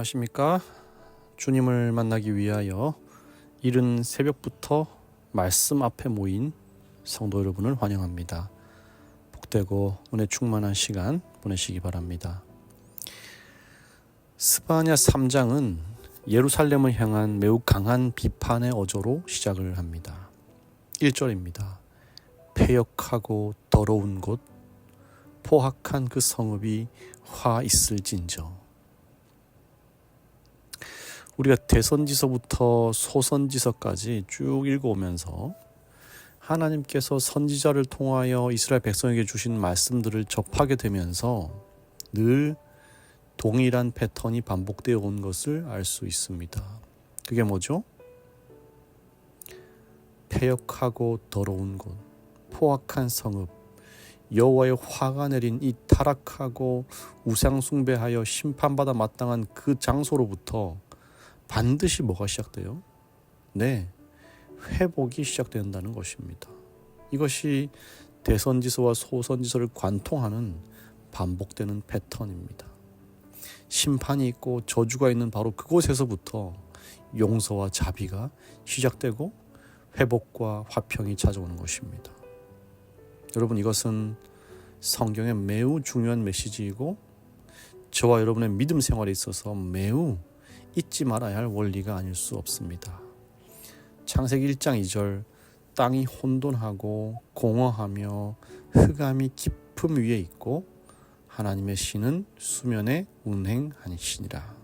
안녕하십니까? 주님을 만나기 위하여 이른 새벽부터 말씀 앞에 모인 성도 여러분을 환영합니다. 복되고 은혜 충만한 시간 보내시기 바랍니다. 스바냐 3장은 예루살렘을 향한 매우 강한 비판의 어조로 시작을 합니다. 1절입니다. 폐역하고 더러운 곳 포악한 그 성읍이 화 있을진저 우리가 대선지서부터 소선지서까지 쭉 읽어오면서 하나님께서 선지자를 통하여 이스라엘 백성에게 주신 말씀들을 접하게 되면서 늘 동일한 패턴이 반복되어 온 것을 알 수 있습니다. 그게 뭐죠? 폐역하고 더러운 곳, 포악한 성읍, 여호와의 화가 내린 이 타락하고 우상 숭배하여 심판받아 마땅한 그 장소로부터 반드시 뭐가 시작돼요? 네, 회복이 시작된다는 것입니다. 이것이 대선지서와 소선지서를 관통하는 반복되는 패턴입니다. 심판이 있고 저주가 있는 바로 그곳에서부터 용서와 자비가 시작되고 회복과 화평이 찾아오는 것입니다. 여러분 이것은 성경의 매우 중요한 메시지이고 저와 여러분의 믿음 생활에 있어서 매우 잊지 말아야 할 원리가 아닐 수 없습니다. 창세기 1장 2절 땅이 혼돈하고 공허하며 흑암이 깊음 위에 있고 하나님의 신은 수면에 운행하시니라.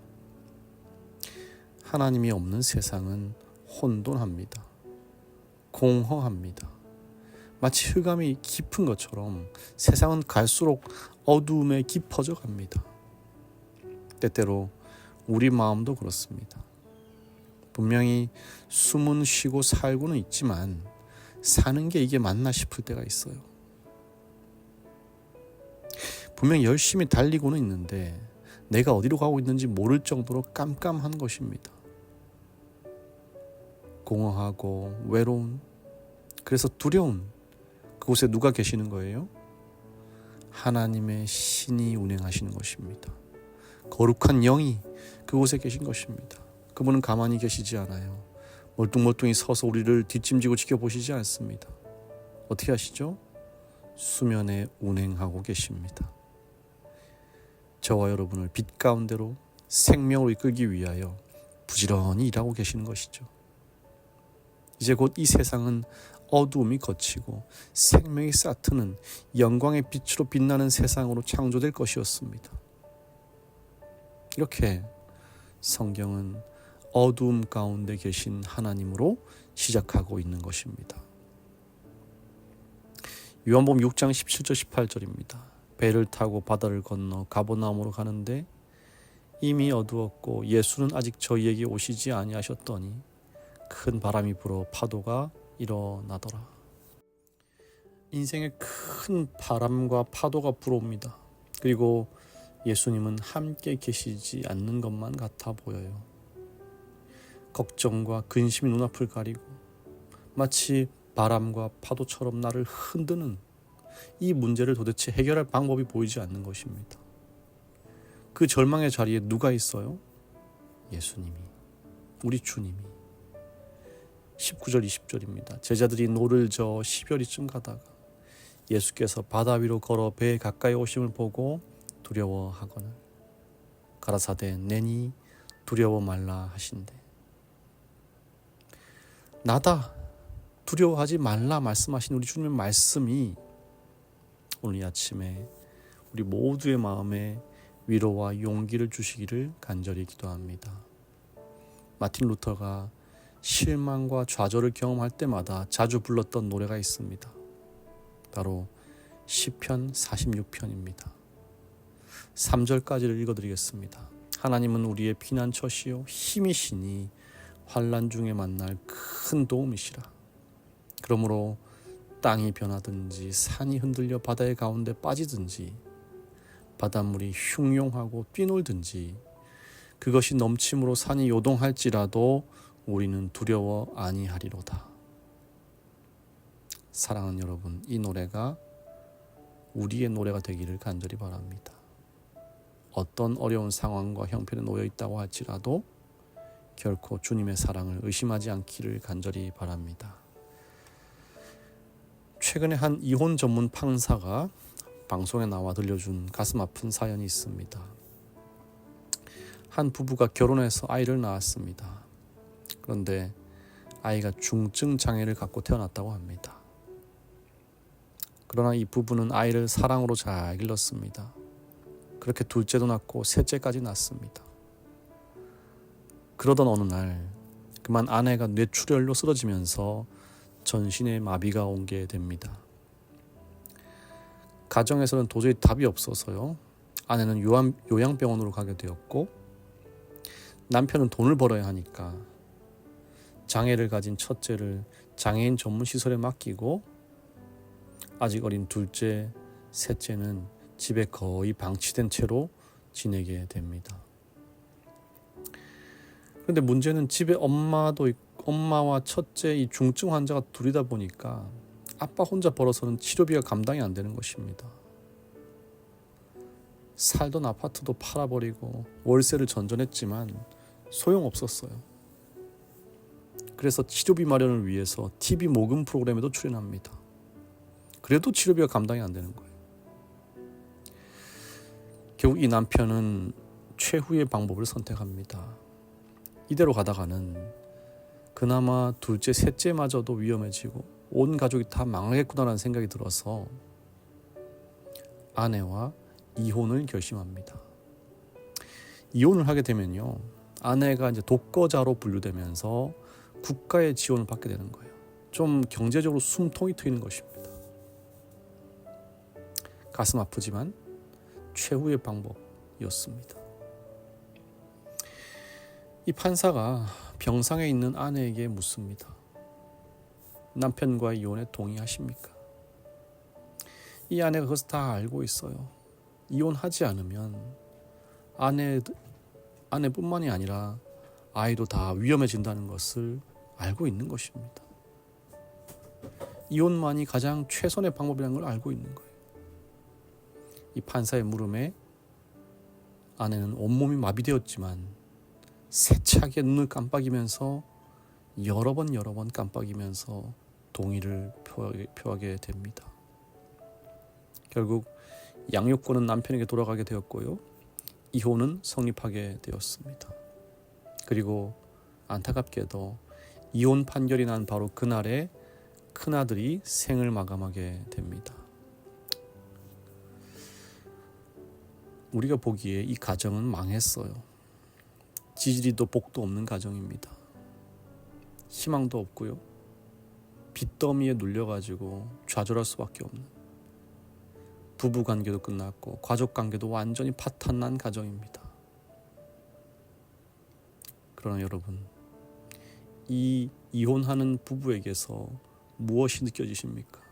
하나님이 없는 세상은 혼돈합니다. 공허합니다. 마치 흑암이 깊은 것처럼 세상은 갈수록 어두움에 깊어져 갑니다. 때때로 우리 마음도 그렇습니다. 분명히 숨은 쉬고 살고는 있지만 사는 게 이게 맞나 싶을 때가 있어요. 분명 열심히 달리고는 있는데 내가 어디로 가고 있는지 모를 정도로 깜깜한 것입니다. 공허하고 외로운 그래서 두려운 그곳에 누가 계시는 거예요? 하나님의 신이 운행하시는 것입니다. 거룩한 영이 그곳에 계신 것입니다. 그분은 가만히 계시지 않아요. 멀뚱멀뚱히 서서 우리를 뒷짐지고 지켜보시지 않습니다. 어떻게 하시죠? 수면에 운행하고 계십니다. 저와 여러분을 빛 가운데로 생명으로 이끌기 위하여 부지런히 일하고 계시는 것이죠. 이제 곧 이 세상은 어두움이 거치고 생명이 싹트는 영광의 빛으로 빛나는 세상으로 창조될 것이었습니다. 이렇게 성경은 어두움 가운데 계신 하나님으로 시작하고 있는 것입니다. 요한복음 6장 17절 18절입니다. 배를 타고 바다를 건너 가보나움으로 가는데 이미 어두웠고 예수는 아직 저희에게 오시지 아니하셨더니 큰 바람이 불어 파도가 일어나더라. 인생에 큰 바람과 파도가 불어옵니다. 그리고 예수님은 함께 계시지 않는 것만 같아 보여요. 걱정과 근심이 눈앞을 가리고 마치 바람과 파도처럼 나를 흔드는 이 문제를 도대체 해결할 방법이 보이지 않는 것입니다. 그 절망의 자리에 누가 있어요? 예수님이, 우리 주님이. 19절, 20절입니다. 제자들이 노를 저 시별이쯤 가다가 예수께서 바다 위로 걸어 배에 가까이 오심을 보고 두려워하거늘 가라사대 내니 두려워 말라 하신대 나다 두려워하지 말라 말씀하신 우리 주님의 말씀이 오늘 아침에 우리 모두의 마음에 위로와 용기를 주시기를 간절히 기도합니다. 마틴 루터가 실망과 좌절을 경험할 때마다 자주 불렀던 노래가 있습니다. 바로 시편 46편입니다. 3절까지를 읽어드리겠습니다. 하나님은 우리의 피난처시요 힘이시니 환란 중에 만날 큰 도움이시라. 그러므로 땅이 변하든지 산이 흔들려 바다의 가운데 빠지든지 바닷물이 흉용하고 뛰놀든지 그것이 넘침으로 산이 요동할지라도 우리는 두려워 아니하리로다. 사랑하는 여러분, 이 노래가 우리의 노래가 되기를 간절히 바랍니다. 어떤 어려운 상황과 형편에 놓여 있다고 할지라도 결코 주님의 사랑을 의심하지 않기를 간절히 바랍니다. 최근에 한 이혼 전문 판사가 방송에 나와 들려준 가슴 아픈 사연이 있습니다. 한 부부가 결혼해서 아이를 낳았습니다. 그런데 아이가 중증 장애를 갖고 태어났다고 합니다. 그러나 이 부부는 아이를 사랑으로 잘 길렀습니다. 그렇게 둘째도 낳고 셋째까지 낳습니다. 그러던 어느 날 그만 아내가 뇌출혈로 쓰러지면서 전신에 마비가 온 게 됩니다. 가정에서는 도저히 답이 없어서요. 아내는 요양, 요양병원으로 가게 되었고 남편은 돈을 벌어야 하니까 장애를 가진 첫째를 장애인 전문 시설에 맡기고 아직 어린 둘째, 셋째는 집에 거의 방치된 채로 지내게 됩니다. 그런데 문제는 집에 엄마도 있- 엄마와 첫째 이 중증 환자가 둘이다 보니까 아빠 혼자 벌어서는 치료비가 감당이 안 되는 것입니다. 살던 아파트도 팔아버리고 월세를 전전했지만 소용없었어요. 그래서 치료비 마련을 위해서 TV 모금 프로그램에도 출연합니다. 그래도 치료비가 감당이 안 되는 거예요. 결국 이 남편은 최후의 방법을 선택합니다. 이대로 가다가는 그나마 둘째, 셋째마저도 위험해지고 온 가족이 다 망하겠구나라는 생각이 들어서 아내와 이혼을 결심합니다. 이혼을 하게 되면요. 아내가 이제 독거자로 분류되면서 국가의 지원을 받게 되는 거예요. 좀 경제적으로 숨통이 트이는 것입니다. 가슴 아프지만 최후의 방법이었습니다. 이 판사가 병상에 있는 아내에게 묻습니다. 남편과 이혼에 동의하십니까? 이 아내가 그것을 다 알고 있어요. 이혼하지 않으면 아내 아내뿐만이 아니라 아이도 다 위험해진다는 것을 알고 있는 것입니다. 이혼만이 가장 최선의 방법이라는 걸 알고 있는 거예요. 이 판사의 물음에 아내는 온몸이 마비되었지만 세차게 눈을 깜빡이면서 여러 번 여러 번 깜빡이면서 동의를 표하게, 됩니다. 결국 양육권은 남편에게 돌아가게 되었고요. 이혼은 성립하게 되었습니다. 그리고 안타깝게도 이혼 판결이 난 바로 그날에 큰아들이 생을 마감하게 됩니다. 우리가 보기에 이 가정은 망했어요. 지지리도 복도 없는 가정입니다. 희망도 없고요. 빚더미에 눌려가지고 좌절할 수밖에 없는 부부 관계도 끝났고 가족 관계도 완전히 파탄난 가정입니다. 그러나 여러분, 이 이혼하는 부부에게서 무엇이 느껴지십니까?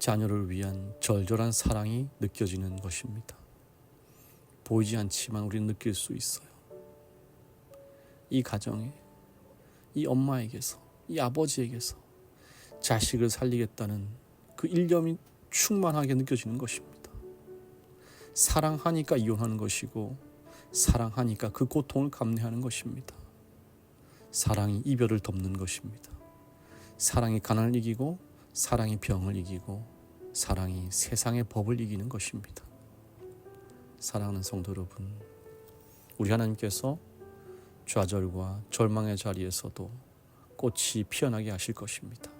자녀를 위한 절절한 사랑이 느껴지는 것입니다. 보이지 않지만 우리는 느낄 수 있어요. 이 가정에, 이 엄마에게서, 이 아버지에게서 자식을 살리겠다는 그 일념이 충만하게 느껴지는 것입니다. 사랑하니까 이혼하는 것이고, 사랑하니까 그 고통을 감내하는 것입니다. 사랑이 이별을 덮는 것입니다. 사랑이 가난을 이기고, 사랑이 병을 이기고, 사랑이 세상의 법을 이기는 것입니다. 사랑하는 성도 여러분, 우리 하나님께서 좌절과 절망의 자리에서도 꽃이 피어나게 하실 것입니다.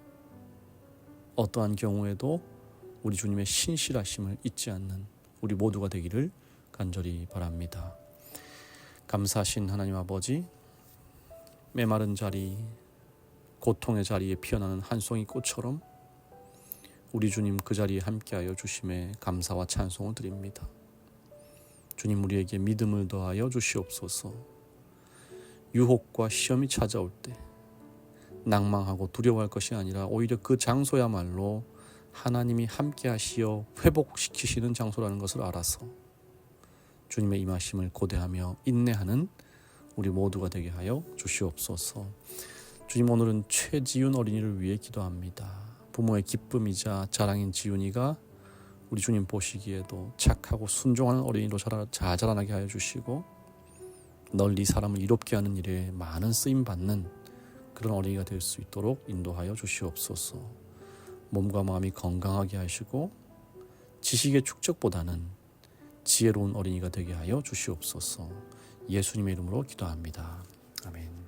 어떠한 경우에도 우리 주님의 신실하심을 잊지 않는 우리 모두가 되기를 간절히 바랍니다. 감사하신 하나님 아버지, 메마른 자리, 고통의 자리에 피어나는 한 송이 꽃처럼 우리 주님 그 자리에 함께하여 주심에 감사와 찬송을 드립니다. 주님 우리에게 믿음을 더하여 주시옵소서. 유혹과 시험이 찾아올 때 낭망하고 두려워할 것이 아니라 오히려 그 장소야말로 하나님이 함께 하시어 회복시키시는 장소라는 것을 알아서 주님의 임하심을 고대하며 인내하는 우리 모두가 되게 하여 주시옵소서. 주님 오늘은 최지윤 어린이를 위해 기도합니다. 부모의 기쁨이자 자랑인 지윤이가 우리 주님 보시기에도 착하고 순종하는 어린이로 자라, 잘 자라나게 하여 주시고 널리 사람을 이롭게 하는 일에 많은 쓰임 받는 그런 어린이가 될 수 있도록 인도하여 주시옵소서. 몸과 마음이 건강하게 하시고 지식의 축적보다는 지혜로운 어린이가 되게 하여 주시옵소서. 예수님의 이름으로 기도합니다. 아멘.